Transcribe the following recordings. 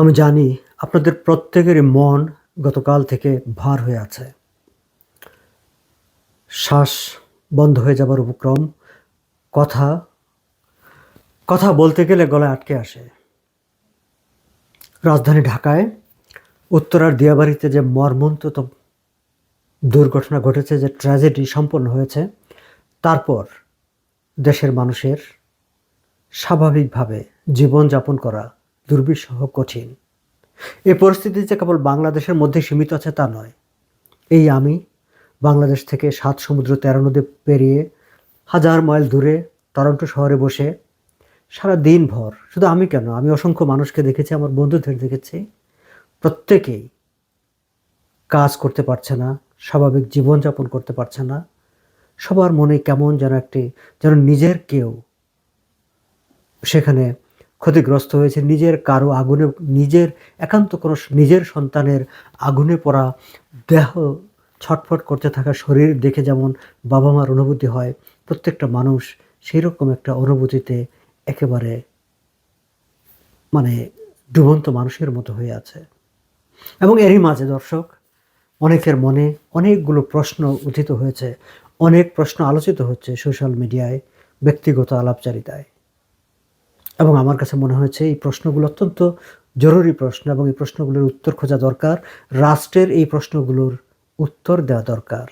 আমি জানি আপনাদের প্রত্যেকেরই মন গতকাল থেকে ভার হয়ে আছে। শ্বাস বন্ধ হয়ে যাবার উপক্রম, কথা কথা বলতে গেলে গলায় আটকে আসে। রাজধানী ঢাকায়, উত্তরার দিয়াবাড়িতে যে মর্মন্তত দুর্ঘটনা ঘটেছে, যে ট্র্যাজেডি সম্পন্ন হয়েছে, তারপর দেশের মানুষের স্বাভাবিকভাবে জীবনযাপন করা দুর্বিষহ, কঠিন। এই পরিস্থিতি যে কেবল বাংলাদেশের মধ্যে সীমিত আছে তা নয়। এই আমি বাংলাদেশ থেকে সাত সমুদ্র তেরো নদী পেরিয়ে হাজার মাইল দূরে টরন্টো শহরে বসে সারা দিন ভর, শুধু আমি কেন? আমি অসংখ্য মানুষকে দেখেছি, আমার বন্ধুদের দেখেছি। প্রত্যেকেই কাজ করতে পারছে না, স্বাভাবিক জীবনযাপন করতে পারছে না। সবার মনে কেমন যেন একটি, যেন নিজের কেউ সেখানে ক্ষতিগ্রস্ত হয়েছে। নিজের কারও আগুনে, নিজের একান্ত কোনো নিজের সন্তানের আগুনে পড়া, দেহ ছটফট করতে থাকা শরীর দেখে যেমন বাবা মার অনুভূতি হয়, প্রত্যেকটা মানুষ সেই রকম একটা অনুভূতিতে একেবারে মানে ডুবন্ত মানুষের মতো হয়ে আছে। এবং এরই মাঝে দর্শক, অনেকের মনে অনেকগুলো প্রশ্ন উত্থিত হয়েছে, অনেক প্রশ্ন আলোচিত হচ্ছে সোশ্যাল মিডিয়ায়, ব্যক্তিগত আলাপচারিতায়। এবং আমার কাছে মনে হয়েছে এই প্রশ্নগুলো অত্যন্ত জরুরি প্রশ্ন এবং এই প্রশ্নগুলোর উত্তর খোঁজা দরকার, রাষ্ট্রের এই প্রশ্নগুলোর উত্তর দেওয়া দরকার।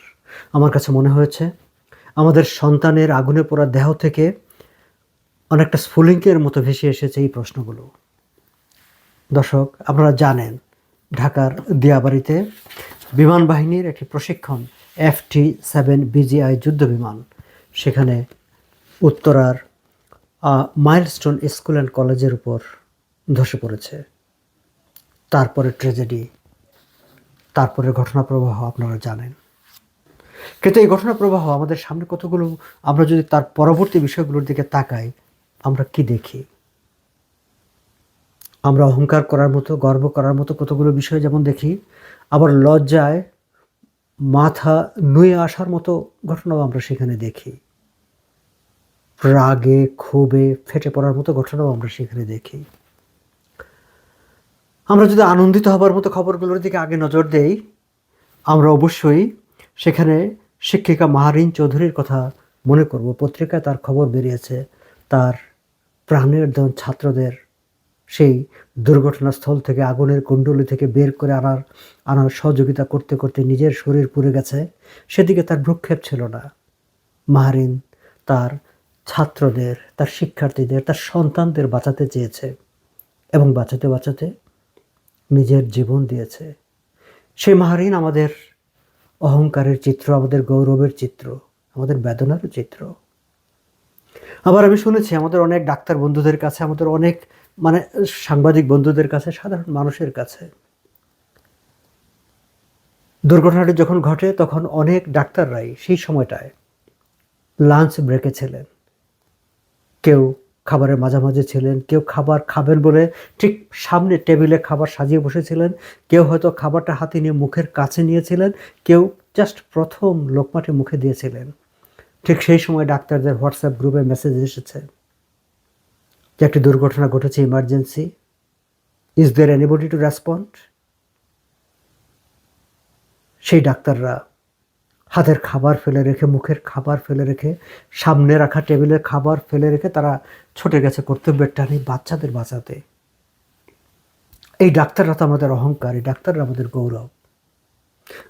আমার কাছে মনে হয়েছে আমাদের সন্তানের আগুনে পোড়া দেহ থেকে অনেকটা স্ফুলিঙ্কের মতো ভেসে এসেছে এই প্রশ্নগুলো। দর্শক, আপনারা জানেন, ঢাকার দিয়াবাড়িতে বিমান বাহিনীর একটি প্রশিক্ষণ এফ টি সেভেন বিজিআই যুদ্ধ বিমান সেখানে উত্তরার মাইলস্টোন স্কুল অ্যান্ড কলেজের উপর ধসে পড়েছে। তারপরে ট্রেজেডি তারপরে ঘটনা প্রবাহ আপনারা জানেন। কিন্তু এই ঘটনা প্রবাহ আমাদের সামনে কতগুলো, আমরা যদি তার পরবর্তী বিষয়গুলোর দিকে তাকাই, আমরা কি দেখি? আমরা অহংকার করার মতো, গর্ব করার মতো কতগুলো বিষয় যেমন দেখি, আবার লজ্জায় মাথা নুয়ে আসার মতো ঘটনাও আমরা সেখানে দেখি। রাগে, ক্ষোভে ফেটে পড়ার মতো ঘটনাও আমরা সেখানে দেখি। আমরা যদি আনন্দিত হবার মতো খবরগুলোর দিকে আগে নজর দেই, আমরা অবশ্যই সেখানে শিক্ষিকা মাহারিন চৌধুরীর কথা মনে করব। পত্রিকায় তার খবর বেরিয়েছে। তার প্রাণের দন ছাত্রদের সেই দুর্ঘটনাস্থল থেকে, আগুনের কুণ্ডলি থেকে বের করে আনার আনার সহযোগিতা করতে করতে নিজের শরীর পুড়ে গেছে। সেদিকে তার ভ্রুক্ষেপ ছিল না। মাহারিন তার ছাত্রদের, তার শিক্ষার্থীদের, তার সন্তানদের বাঁচাতে চেয়েছে এবং বাঁচাতে বাঁচাতে নিজের জীবন দিয়েছে। সেই মাহারিন আমাদের অহংকারের চিত্র, আমাদের গৌরবের চিত্র, আমাদের বেদনারও চিত্র। আবার আমি শুনেছি, আমাদের অনেক ডাক্তার বন্ধুদের কাছে, আমাদের অনেক মানে সাংবাদিক বন্ধুদের কাছে, সাধারণ মানুষের কাছে দুর্ঘটনাটি যখন ঘটে, তখন অনেক ডাক্তাররাই সেই সময়টায় লাঞ্চ ব্রেকে ছিলেন। কেউ খাবারের মাঝামাঝি ছিলেন, কেউ খাবার খাবেন বলে ঠিক সামনে টেবিলে খাবার সাজিয়ে বসেছিলেন, কেউ হয়তো খাবারটা হাতে নিয়ে মুখের কাছে নিয়েছিলেন, কেউ জাস্ট প্রথম লোকমাটি মুখে দিয়েছিলেন। ঠিক সেই সময় ডাক্তারদের হোয়াটসঅ্যাপ গ্রুপে মেসেজ এসেছে যে একটি দুর্ঘটনা ঘটেছে emergency is there anybody to respond সেই ডাক্তাররা হাতের খাবার ফেলে রেখে, মুখের খাবার ফেলে রেখে, সামনে রাখা টেবিলের খাবার ফেলে রেখে তারা ছুটে গেছে কর্তব্যের টানে বাচ্চাদের বাঁচাতে। এই ডাক্তাররা তো আমাদের অহংকার, এই ডাক্তাররা আমাদের গৌরব।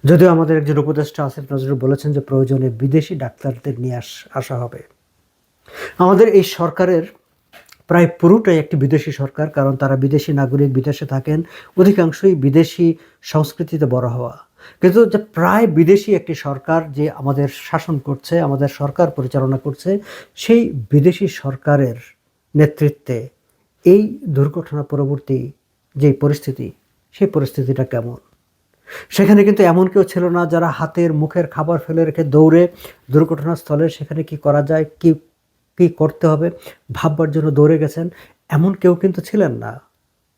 যদিও আমাদের একজন উপদেষ্টা আসিফ নজরুল বলেছেন যে প্রয়োজনে বিদেশি ডাক্তারদের নিয়ে আস, আসা হবে। আমাদের এই সরকারের প্রায় পুরোটাই একটি বিদেশি সরকার, কারণ তারা বিদেশি নাগরিক, বিদেশে থাকেন, অধিকাংশই বিদেশি সংস্কৃতিতে বড় হওয়া। কিন্তু যে প্রায় বিদেশি একটি সরকার যে আমাদের শাসন করছে, আমাদের সরকার পরিচালনা করছে, সেই বিদেশি সরকারের নেতৃত্বে এই দুর্ঘটনা পরবর্তী যে পরিস্থিতি, সেই পরিস্থিতিটা কেমন? সেখানে কিন্তু এমন কেউ ছিল না যারা হাতের মুখের খাবার ফেলে রেখে দৌড়ে দুর্ঘটনাস্থলে সেখানে কি করা যায়, কি কি করতে হবে, ভাববার জন্য দৌড়ে গেছেন, এমন কেউ কিন্তু ছিলেন না।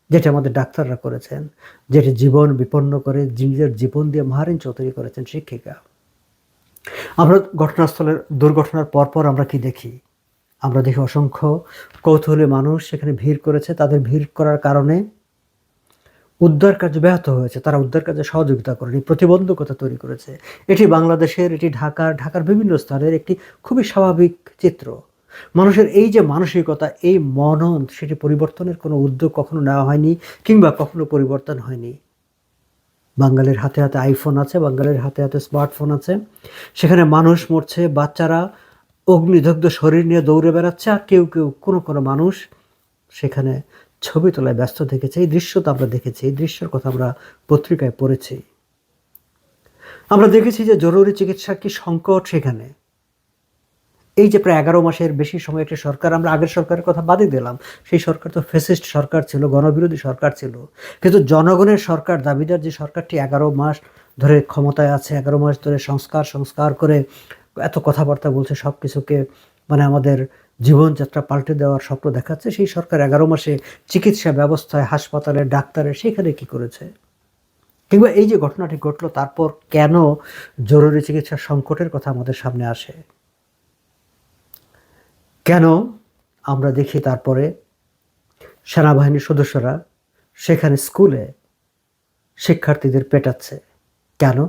যেটা আমাদের ডাক্তাররা করেছেন, যেটি জীবন বিপন্ন করে নিজের জীবন দিয়ে মাহারিন চৌধুরী করেছেন শিক্ষিকা। আমরা ঘটনাস্থলের দুর্ঘটনার পরপর আমরা কি দেখি? আমরা দেখি অসংখ্য কৌতূহলী মানুষ সেখানে ভিড় করেছে, তাদের ভিড় করার কারণে উদ্ধার কার্য ব্যাহত হয়েছে, তারা উদ্ধার কাজে সহযোগিতা করেনি, প্রতিবন্ধকতা তৈরি করেছে। এটি বাংলাদেশের, এটি ঢাকার ঢাকার বিভিন্ন স্থানের একটি খুবই স্বাভাবিক চিত্র। মানুষের এই যে মানসিকতা, এই মনন, সেটি পরিবর্তনের কোনো উদ্যোগ কখনো নেওয়া হয়নি কিংবা কখনো পরিবর্তন হয়নি। বাঙালির হাতে হাতে আইফোন আছে, বাঙালির হাতে হাতে স্মার্টফোন আছে। সেখানে মানুষ মরছে, বাচ্চারা অগ্নিদগ্ধ শরীর নিয়ে দৌড়ে বেড়াচ্ছে আর কেউ কেউ, কোনো কোনো মানুষ সেখানে ছবি তোলায় ব্যস্ত দেখেছে এই দৃশ্য তো আমরা দেখেছি, এই দৃশ্যের কথা আমরা পত্রিকায় পড়েছি। আমরা দেখেছি যে জরুরি চিকিৎসা কি সংকট সেখানে? এই যে প্রায় এগারো মাসের বেশি সময় একটি সরকার, আমরা আগের সরকারের কথা বাদই দিলাম। সেই সরকার তো ফেসিস্ট সরকার ছিল, গণবিরোধী সরকার ছিল। কিন্তু জনগণের সরকার, দাবিদার যে সরকারটি এগারো মাস ধরে ক্ষমতায় আছে, এগারো মাস ধরে সংস্কার সংস্কার করে এত কথাবার্তা বলছে সব কিছুকে মানে আমাদের জীবনযাত্রা পাল্টে দেওয়ার স্বপ্ন দেখাচ্ছে, সেই সরকার এগারো মাসে চিকিৎসা ব্যবস্থায়, হাসপাতালে, ডাক্তারে, সেখানে কি করেছে? কিংবা এই যে ঘটনাটি ঘটলো, তারপর কেন জরুরি চিকিৎসা সংকটের কথা আমাদের সামনে আসে? কেন আমরা দেখি তারপরে সেনাবাহিনীর সদস্যরা সেখানে স্কুলে শিক্ষার্থীদের পেটাচ্ছে? কেন?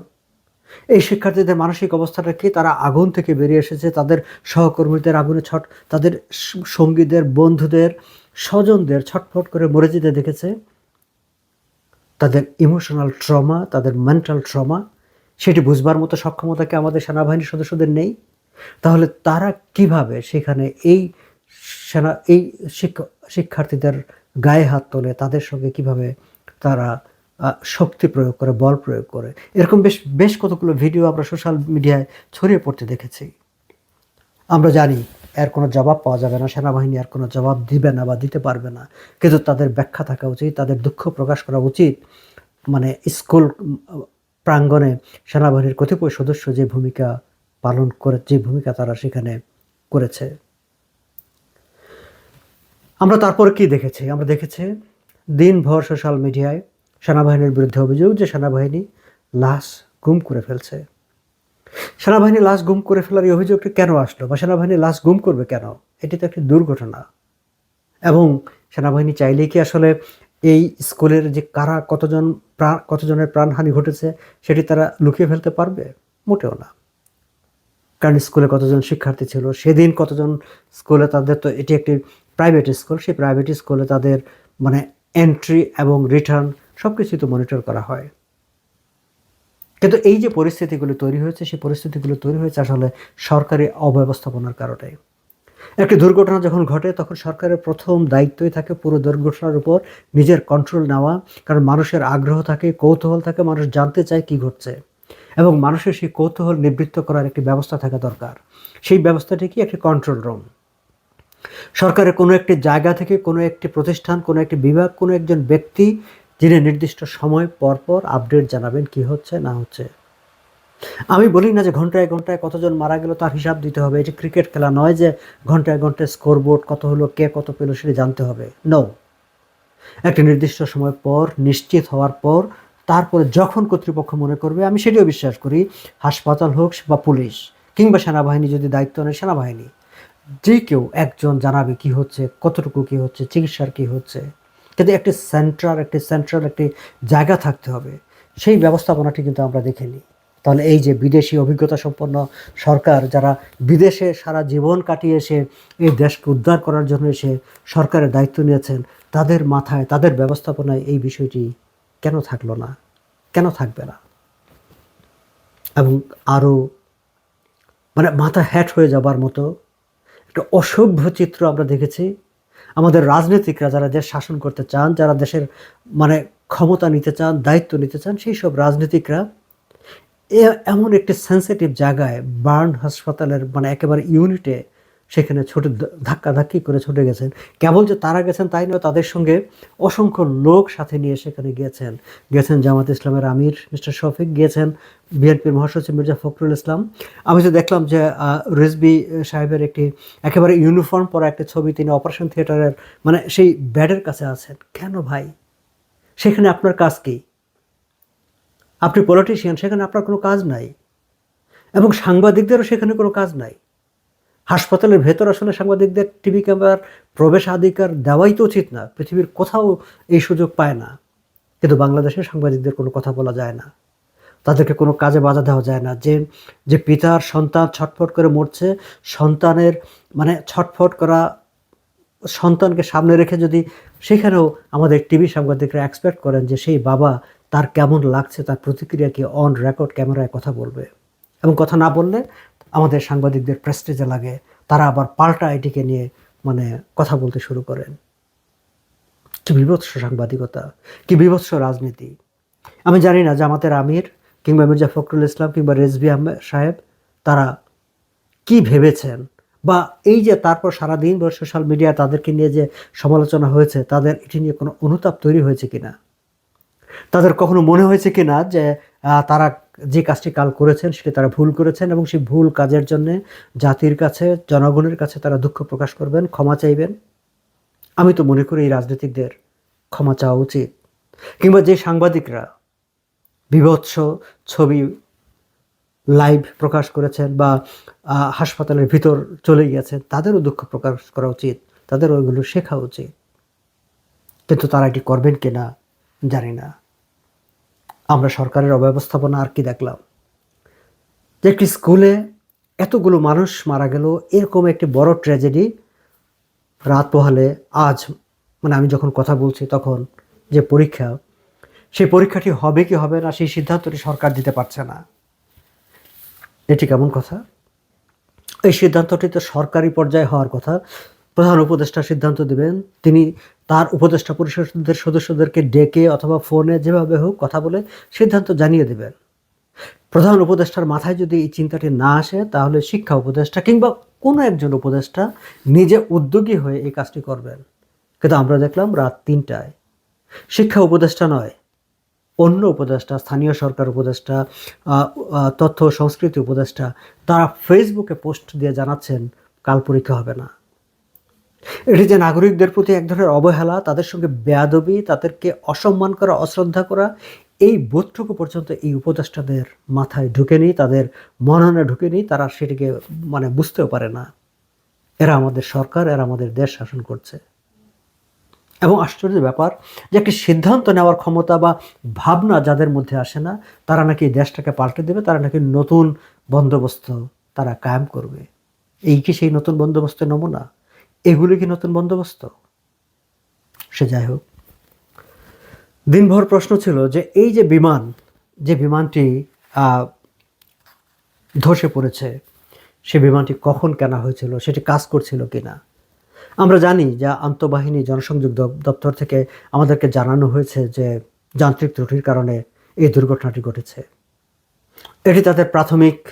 এই শিক্ষার্থীদের মানসিক অবস্থাটা কি? তারা আগুন থেকে বেরিয়ে এসেছে, তাদের সহকর্মীদের আগুনে ছট, তাদের সঙ্গীদের, বন্ধুদের, স্বজনদের ছটফট করে মরে যেতে দেখেছে? তাদের ইমোশনাল ট্রমা তাদের মেন্টাল ট্রমা সেটি বুঝবার মতো সক্ষমতা কি আমাদের সেনাবাহিনীর সদস্যদের নেই? তাহলে তারা কীভাবে সেখানে এই সেনা, এই শিক্ষ- শিক্ষার্থীদের গায়ে হাত তোলে, তাদের সঙ্গে কীভাবে তারা শক্তি প্রয়োগ করে, বল প্রয়োগ করে? এরকম বেশ বেশ কতগুলো ভিডিও আমরা সোশ্যাল মিডিয়ায় ছড়িয়ে পড়তে দেখেছি। আমরা জানি এর কোনো জবাব পাওয়া যাবে না, সেনাবাহিনী আর কোনো জবাব দিবে না বা দিতে পারবে না। কিন্তু তাদের ব্যাখ্যা থাকা উচিত, তাদের দুঃখ প্রকাশ করা উচিত। মানে স্কুল প্রাঙ্গণে সেনাবাহিনীর কতিপয় সদস্য যে ভূমিকা পালন করে, যে ভূমিকা তারা সেখানে করেছে। আমরা তারপরে কি দেখেছি? আমরা দেখেছি দিনভর সোশ্যাল মিডিয়ায় সেনাবাহিনীর বিরুদ্ধে অভিযোগ যে সেনাবাহিনী লাশ গুম করে ফেলছে। সেনাবাহিনী লাশ গুম করে ফেলার এই অভিযোগটি কেন আসলো বা সেনাবাহিনী লাশ গুম করবে কেন? এটি তো একটি দুর্ঘটনা। এবং সেনাবাহিনী চাইলেই কি আসলে এই স্কুলের যে কারা কতজন প্রাণ কতজনের প্রাণহানি ঘটেছে সেটি তারা লুকিয়ে ফেলতে পারবে? মোটেও না। কারণ স্কুলে কতজন শিক্ষার্থী ছিল, সেদিন কতজন স্কুলে তাদের তো এটি একটি প্রাইভেট স্কুল সেই প্রাইভেট স্কুলে তাদের মানে এন্ট্রি এবং রিটার্ন সব কিছুই তো মনিটর করা হয়। কিন্তু এই যে পরিস্থিতিগুলো তৈরি হয়েছে, সেই পরিস্থিতিগুলো তৈরি হয়েছে আসলে সরকারি অব্যবস্থাপনার কারণে। একটি দুর্ঘটনা যখন ঘটে, তখন সরকারের প্রথম দায়িত্বই থাকে পুরো দুর্ঘটনার উপর নিজের কন্ট্রোল নেওয়া, কারণ মানুষের আগ্রহ থাকে, কৌতূহল থাকে, মানুষ জানতে চায় কি ঘটছে। এবং মানুষের সেই কৌতূহল নিবৃত্ত করার একটি ব্যবস্থা থাকা দরকার। সেই ব্যবস্থাটি কি? একটি কন্ট্রোল রুম সরকারের কোনো একটি জায়গা থেকে কোনো একটি প্রতিষ্ঠান, কোনো একটি বিভাগ, কোনো একজন ব্যক্তি যিনি নির্দিষ্ট সময় পর পর আপডেট জানাবেন কি হচ্ছে, না হচ্ছে। আমি বলি না যে ঘন্টায় ঘন্টায় কতজন মারা গেল তার হিসাব দিতে হবে। এটি ক্রিকেট খেলা নয় যে ঘন্টায় ঘন্টায় স্কোরবোর্ড কত হলো, কে কত পেল সেটি জানতে হবে। নো একটি নির্দিষ্ট সময় পর, নিশ্চিত হওয়ার পর তারপরে যখন কর্তৃপক্ষ মনে করবে, আমি সেটিও বিশ্বাস করি, হাসপাতাল হোক বা পুলিশ, কিংবা সেনাবাহিনী যদি দায়িত্ব নেয়, সেনাবাহিনী, যে কেউ একজন জানাবে কি হচ্ছে, কতটুকু কি হচ্ছে, চিকিৎসার কি হচ্ছে। কিন্তু একটি সেন্ট্রাল একটি সেন্ট্রাল, একটি জায়গা থাকতে হবে। সেই ব্যবস্থাপনাটি কিন্তু আমরা দেখিনি তাহলে এই যে বিদেশি অভিজ্ঞতা সম্পন্ন সরকার, যারা বিদেশে সারা জীবন কাটিয়ে এসে এই দেশকে উদ্ধার করার জন্য এসে সরকারের দায়িত্ব নিয়েছেন, তাদের মাথায়, তাদের ব্যবস্থাপনায় এই বিষয়টি কেন থাকল না? কেন থাকবে না? এবং আরও মানে মাথা হ্যাট হয়ে যাবার মতো একটা অসভ্য চিত্র আমরা দেখেছি। আমাদের রাজনীতিকরা যারা দেশ শাসন করতে চান, যারা দেশের মানে ক্ষমতা নিতে চান, দায়িত্ব নিতে চান, সেই সব রাজনীতিকরা এমন একটি সেন্সিটিভ জায়গায় বার্ন হাসপাতালের মানে একেবারে ইউনিটে সেখানে ছোটে ধাক্কা ধাক্কি করে ছুটে গেছেন। কেবল যে তারা গেছেন তাই নয়, তাদের সঙ্গে অসংখ্য লোক সাথে নিয়ে সেখানে গিয়েছেন। গেছেন জামাত ইসলামের আমির মিস্টার শফিক, গিয়েছেন বিএনপির মহাসচিব মির্জা ফখরুল ইসলাম। আমি যে দেখলাম যে রিজবি সাহেবের একটি একেবারে ইউনিফর্ম পরা একটা ছবি, তিনি অপারেশন থিয়েটারের মানে সেই ব্যাডের কাছে আছেন। কেন ভাই? সেখানে আপনার কাজ কী? আপনি পলিটিশিয়ান সেখানে আপনার কোনো কাজ নাই। এবং সাংবাদিকদেরও সেখানে কোনো কাজ নাই। হাসপাতালের ভেতর আসলে সাংবাদিকদের টিভি ক্যামেরার প্রবেশাধিকার দেওয়াই তো উচিত না। পৃথিবীর কোথাও এই সুযোগ পায় না। কিন্তু বাংলাদেশের সাংবাদিকদের কোনো কথা বলা যায় না। তাদেরকে কোনো কাজে বাধা দেওয়া যায় না। যে যে পিতার সন্তান ছটফট করে মরছে, সন্তানের মানে ছটফট করা সন্তানকে সামনে রেখে যদি সেখানেও আমাদের টিভি সাংবাদিকরা এক্সপেক্ট করেন যে সেই বাবা তার কেমন লাগছে, তার প্রতিক্রিয়া কি অন রেকর্ড ক্যামেরায় কথা বলবে। এবং কথা না বললে আমাদের সাংবাদিকদের প্রেস্টেজে লাগে, তারা আবার পাল্টা আইটিকে নিয়ে মানে কথা বলতে শুরু করেন। কি বিভৎস সাংবাদিকতা, কি বিভৎস রাজনীতি। আমি জানি না জামাতের আমির কিংবা মির্জা ফখরুল ইসলাম কিংবা রেজবি আহমেদ সাহেব, তারা কি ভেবেছেন? বা এই যে তারপর সারাদিন বা সোশ্যাল মিডিয়া তাদেরকে নিয়ে যে সমালোচনা হয়েছে, তাদের এটি নিয়ে কোনো অনুতাপ তৈরি হয়েছে কিনা? তাদের কখনো মনে হয়েছে কিনা যে তারা যে কাজটি কাল করেছেন, সেটি তারা ভুল করেছেন এবং সেই ভুল কাজের জন্য জাতির কাছে, জনগণের কাছে তারা দুঃখ প্রকাশ করবেন, ক্ষমা চাইবেন। আমি তো মনে করি এই রাজনীতিকদের ক্ষমা চাওয়া উচিত। কিংবা যে সাংবাদিকরা বিভৎস ছবি লাইভ প্রকাশ করেছেন বা হাসপাতালের ভিতর চলে গিয়েছেন, তাদেরও দুঃখ প্রকাশ করা উচিত, তাদেরও ওইগুলো শেখা উচিত। কিন্তু তারা এটি করবেন কিনা জানি না। আমরা সরকারের অব্যবস্থাপনা আর কি দেখলাম? যে একটি স্কুলে এতগুলো মানুষ মারা গেল, এরকম একটি বড় ট্র্যাজেডি রাত পোহালে আজ মানে আমি যখন কথা বলছি তখন যে পরীক্ষা, সেই পরীক্ষাটি হবে কি হবে না সেই সিদ্ধান্তটি সরকার দিতে পারছে না। এটি কেমন কথা? এই সিদ্ধান্তটি তো সরকারি পর্যায়ে হওয়ার কথা। প্রধান উপদেষ্টা সিদ্ধান্ত দেবেন। তিনি তার উপদেষ্টা পরিষদের সদস্যদেরকে ডেকে অথবা ফোনে যেভাবে হোক কথা বলে সিদ্ধান্ত জানিয়ে দেবেন। প্রধান উপদেষ্টার মাথায় যদি এই চিন্তাটি না আসে, তাহলে শিক্ষা উপদেষ্টা কিংবা কোনো একজন উপদেষ্টা নিজে উদ্যোগী হয়ে এই কাজটি করবেন। কিন্তু আমরা দেখলাম রাত তিনটায়। শিক্ষা উপদেষ্টা নয়, অন্য উপদেষ্টা, স্থানীয় সরকার উপদেষ্টা তথ্য সংস্কৃতি উপদেষ্টা, তারা ফেসবুকে পোস্ট দিয়ে জানাচ্ছেন, কাল পরীক্ষা হবে না। এটি যে নাগরিকদের প্রতি এক ধরনের অবহেলা, তাদের সঙ্গে বেয়াদবি, তাদেরকে অসম্মান করা, অশ্রদ্ধা করা, এই বোধটুকু পর্যন্ত এই উপদেষ্টাদের মাথায় ঢুকেনি, তাদের মননে ঢুকেনি, তারা সেটিকে মানে বুঝতেও পারে না। এরা আমাদের সরকার, এরা আমাদের দেশ শাসন করছে। এবং আশ্চর্যের ব্যাপার যে একটি সিদ্ধান্ত নেওয়ার ক্ষমতা বা ভাবনা যাদের মধ্যে আসে না, তারা নাকি দেশটাকে পাল্টে দেবে, তারা নাকি নতুন বন্দোবস্ত তারা কায়েম করবে। এই কি সেই নতুন বন্দোবস্তের নমুনা? এগুলি কি নতুন বন্দোবস্ত? সে যাই হোক। দিনভর প্রশ্ন ছিল যে এই যে বিমান, যে বিমানটি ধসে পড়েছে, সে বিমানটি কখন কেনা হয়েছিল, সেটি কাজ করছিল কিনা? আমরা জানি যে আন্তঃবাহিনী জনসংযোগ দপ- দপ্তর থেকে আমাদেরকে জানানো হয়েছে যে যান্ত্রিক ত্রুটির কারণে এই দুর্ঘটনাটি ঘটেছে। এটি তাদের প্রাথমিক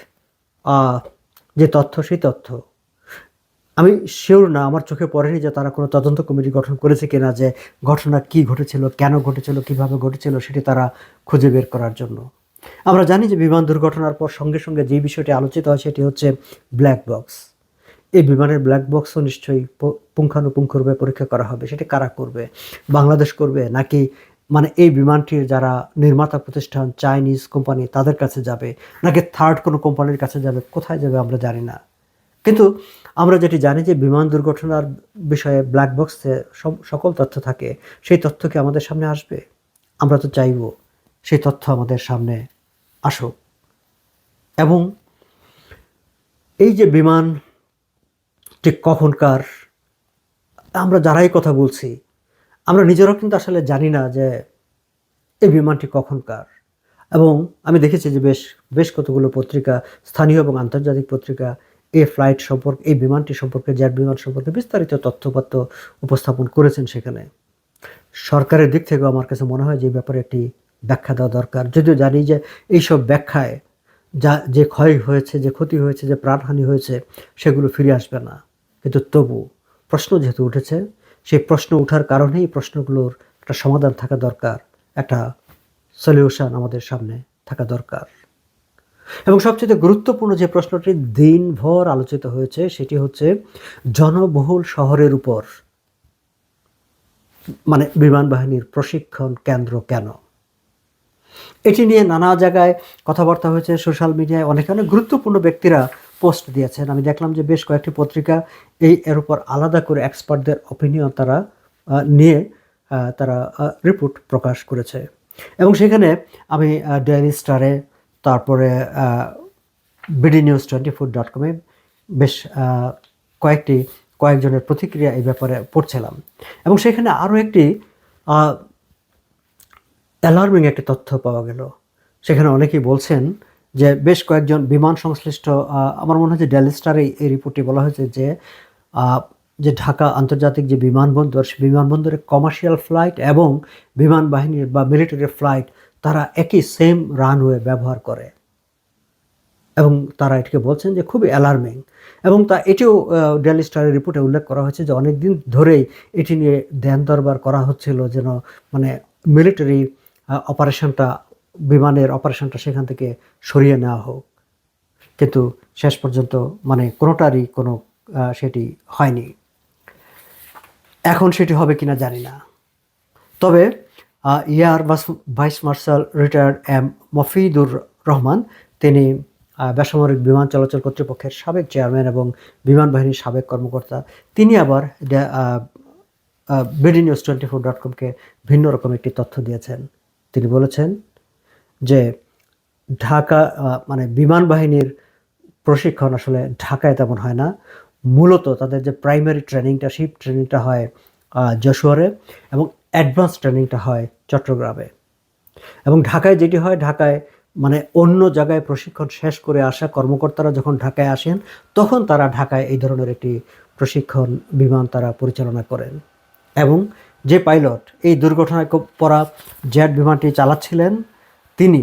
যে তথ্য, সেই তথ্য আমি শিওর না, আমার চোখে পড়েনি যে তারা কোনো তদন্ত কমিটি গঠন করেছে কিনা, যে ঘটনা কি ঘটেছিল, কেন ঘটেছিল, কীভাবে ঘটেছিল সেটি তারা খুঁজে বের করার জন্য। আমরা জানি যে বিমান দুর্ঘটনার পর সঙ্গে সঙ্গে যে বিষয়টি আলোচিত হয় সেটি হচ্ছে ব্ল্যাক বক্স এই বিমানের ব্ল্যাক বক্সও নিশ্চয়ই পুঙ্খানুপুঙ্খরূপে পরীক্ষা করা হবে, সেটি কারা করবে? বাংলাদেশ করবে? নাকি মানে এই বিমানটির যারা নির্মাতা প্রতিষ্ঠান, চাইনিজ কোম্পানি তাদের কাছে যাবে? নাকি থার্ড কোনো কোম্পানির কাছে যাবে? কোথায় যাবে আমরা জানি না। কিন্তু আমরা যেটি জানি যে বিমান দুর্ঘটনার বিষয়ে ব্ল্যাক বক্সে সকল তথ্য থাকে, সেই তথ্য কি আমাদের সামনে আসবে? আমরা তো চাইব সেই তথ্য আমাদের সামনে আসুক। এবং এই যে বিমান, ঠিক কখনকার, আমরা যারাই কথা বলছি, আমরা নিজেরাও কিন্তু আসলে জানি না যে এই বিমানটি কখনকার। এবং আমি দেখেছি যে বেশ বেশ কতগুলো পত্রিকা, স্থানীয় এবং আন্তর্জাতিক পত্রিকা এই ফ্লাইট সম্পর্কে, এই বিমানটি সম্পর্কে জেট বিমান সম্পর্কে বিস্তারিত তথ্যপত্র উপস্থাপন করেছেন সেখানে। সরকারের দিক থেকেও আমার কাছে মনে হয় যে ব্যাপারে একটি ব্যাখ্যা দেওয়া দরকার। যদিও জানি যে এইসব ব্যাখ্যায় যা, যে ক্ষয় হয়েছে, যে ক্ষতি হয়েছে, যে প্রাণহানি হয়েছে, সেগুলো ফিরে আসবে না। কিন্তু তবু প্রশ্ন যেহেতু উঠেছে, সেই প্রশ্ন ওঠার কারণেই প্রশ্নগুলোর একটা সমাধান থাকা দরকার, একটা সলিউশন আমাদের সামনে থাকা দরকার। এবং সবচেয়ে গুরুত্বপূর্ণ যে প্রশ্নটি দিনভর আলোচিত হয়েছে, সেটি হচ্ছে জনবহুল শহরের উপর মানে বিমান বাহিনীর প্রশিক্ষণ কেন্দ্র কেন? এটি নিয়ে নানা জায়গায় কথাবার্তা হয়েছে, সোশ্যাল মিডিয়ায় অনেক অনেক গুরুত্বপূর্ণ ব্যক্তিরা পোস্ট দিয়েছেন। আমি দেখলাম যে বেশ কয়েকটি পত্রিকা এই এর উপর আলাদা করে এক্সপার্টদের অপিনিয়ন তারা নিয়ে তারা রিপোর্ট প্রকাশ করেছে। এবং সেখানে আমি ডেইলি স্টারে তারপরে BD news twenty four dot কমে বেশ কয়েকটি, কয়েকজনের প্রতিক্রিয়া এই ব্যাপারে পড়ছিলাম। এবং সেখানে আরও একটি অ্যালার্মিং একটি তথ্য পাওয়া গেল। সেখানে অনেকেই বলছেন যে বেশ কয়েকজন বিমান সংশ্লিষ্ট আমার মনে হয় যে ডেলিস্টারে এই রিপোর্টে বলা হয়েছে যে যে ঢাকা আন্তর্জাতিক যে বিমানবন্দর, সে বিমানবন্দরে কমার্শিয়াল ফ্লাইট এবং বিমান বাহিনীর বা মিলিটারি ফ্লাইট তারা একই সেম রানওয়ে ব্যবহার করে। এবং তারা এটিকে বলছেন যে খুবই অ্যালার্মিং এবং তা এটিও ডেলি স্টারের রিপোর্টে উল্লেখ করা হয়েছে যে অনেক দিন ধরেই এটি নিয়ে ধ্যান দরবার করা হচ্ছিল যেন মানে মিলিটারি অপারেশনটা বিমানের অপারেশনটা সেখান থেকে সরিয়ে নেওয়া হোক। কিন্তু শেষ পর্যন্ত মানে কোনোটারই কোনো সেটি হয়নি। এখন সেটি হবে কিনা জানি না। তবে air vice marshal retired M Mafidur Rahman. তিনি বেসামরিক বিমান চলাচল কর্তৃপক্ষের সাবেক চেয়ারম্যান এবং বিমান বাহিনীর সাবেক কর্মকর্তা। তিনি আবার BD news twenty four dot কমকে ভিন্ন রকম একটি তথ্য দিয়েছেন। তিনি বলেছেন যে ঢাকা মানে বিমান বাহিনীর প্রশিক্ষণ আসলে ঢাকায় তেমন হয় না। মূলত তাদের যে প্রাইমারি ট্রেনিংটা, শিপ ট্রেনিংটা হয় যশোরে এবং অ্যাডভান্স ট্রেনিংটা হয় চট্টগ্রামে। এবং ঢাকায় যেটি হয়, ঢাকায় মানে অন্য জায়গায় প্রশিক্ষণ শেষ করে আসা কর্মকর্তারা যখন ঢাকায় আসেন, তখন তারা ঢাকায় এই ধরনের একটি প্রশিক্ষণ বিমান তারা পরিচালনা করেন। এবং যে পাইলট এই দুর্ঘটনায় পড়া জেট বিমানটি চালাচ্ছিলেন, তিনি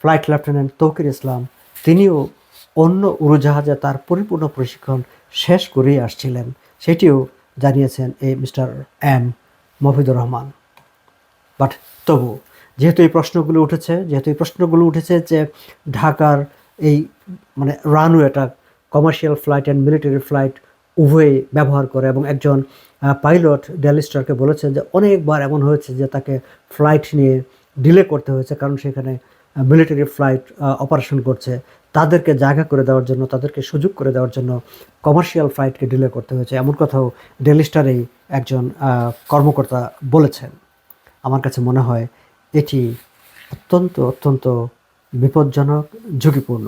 ফ্লাইট লেফটেন্যান্ট তৌকির ইসলাম, তিনিও অন্য উড়োজাহাজে তার পরিপূর্ণ প্রশিক্ষণ শেষ করেই আসছিলেন। সেটিও জানিয়েছেন এই mister M Mafidur Rahman. But তবু, যেহেতু এই প্রশ্নগুলো উঠেছে, যেহেতু এই প্রশ্নগুলো উঠেছে যে ঢাকার এই মানে রানওয়েটা commercial flight and military flight উভয়ই ব্যবহার করে এবং একজন পাইলট ডেলিস্টারকে বলেছেন যে অনেকবার এমন হয়েছে যে তাকে ফ্লাইট নিয়ে ডিলে করতে হয়েছে কারণ সেখানে মিলিটারি ফ্লাইট অপারেশন করছে। তাদেরকে জায়গা করে দেওয়ার জন্য, তাদেরকে সুযোগ করে দেওয়ার জন্য কমার্শিয়াল ফ্লাইটকে ডিলে করতে হয়েছে। এমন কথাও ডেলিস্টারেই একজন কর্মকর্তা বলেছেন। আমার কাছে মনে হয় এটি অত্যন্ত অত্যন্ত বিপজ্জনক, ঝুঁকিপূর্ণ।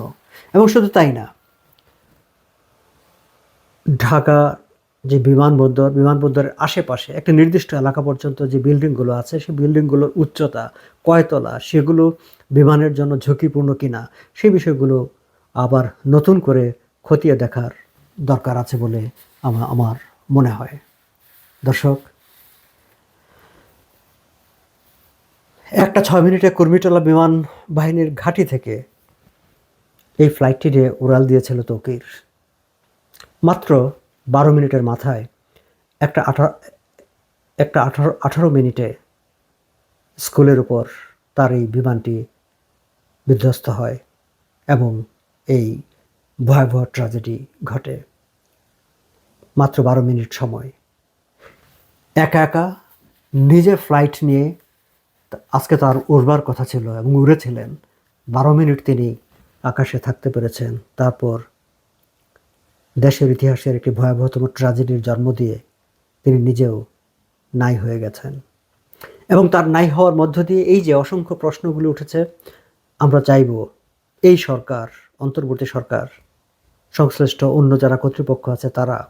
এবং শুধু তাই না, ঢাকা যে বিমানবন্দর, বিমানবন্দরের আশেপাশে একটা নির্দিষ্ট এলাকা পর্যন্ত যে বিল্ডিংগুলো আছে, সেই বিল্ডিংগুলোর উচ্চতা কয়তলা, সেগুলো বিমানের জন্য ঝুঁকিপূর্ণ কিনা, সেই বিষয়গুলো আবার নতুন করে খতিয়ে দেখার দরকার আছে বলে আমা- আমার মনে হয়। দর্শক, একটা ছয় মিনিটে কুর্মিটোলা বিমান বাহিনীর ঘাঁটি থেকে এই ফ্লাইটটিরে উড়াল দিয়েছিল তৌকির, মাত্র বারো মিনিটের মাথায় একটা আঠারো একটা আঠারো আঠারো মিনিটে স্কুলের উপর তার এই বিমানটি বিধ্বস্ত হয় এবং এই ভয়াবহ ট্র্যাজেডি ঘটে। মাত্র বারো মিনিট সময়। একা একা নিজে ফ্লাইট নিয়ে আজকে তার উড়বার কথা ছিল এবং উড়েছিলেন। বারো মিনিট তিনি আকাশে থাকতে পেরেছেন। তারপর দেশের ইতিহাসের একটি ভয়াবহতম ট্র্যাজেডির জন্ম দিয়ে তিনি নিজেও নাই হয়ে গেছেন। এবং তার নাই হওয়ার মধ্য দিয়ে এই যে অসংখ্য প্রশ্নগুলো উঠেছে, আমরা চাইব এই সরকার অন্তর্বর্তী সরকার, সংশ্লিষ্ট অন্য যারা কর্তৃপক্ষ আছে, তারা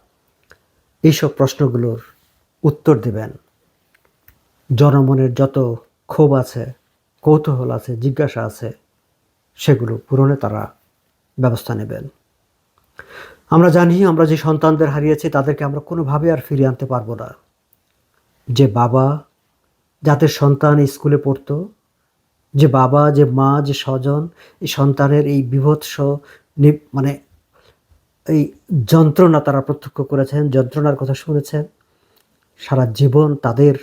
এইসব প্রশ্নগুলোর উত্তর দেবেন। জনমনের যত ক্ষোভ আছে, কৌতূহল আছে, জিজ্ঞাসা আছে, সেগুলো পূরণে তারা ব্যবস্থা নেবেন। আমরা জানি, আমরা যে সন্তানদের হারিয়েছি, তাদেরকে আমরা কোনোভাবে আর ফিরিয়ে আনতে পারব না। যে বাবা যাদের সন্তান স্কুলে পড়তো যে বাবা, যে মা, যে স্বজন, এই সন্তানের এই বিভৎস মানে এই যন্ত্রণা তারা প্রত্যক্ষ করেছেন, যন্ত্রণার কথা শুনেছেন। সারা জীবন তাদের,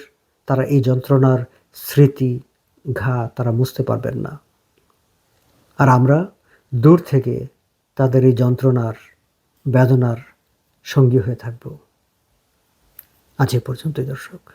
তারা এই যন্ত্রণার স্মৃতি, ঘা তারা মুছতে পারবেন না। আর আমরা দূর থেকে তাদের এই যন্ত্রণার, বেদনার সঙ্গী হয়ে থাকব। আজ এ পর্যন্তই, দর্শক।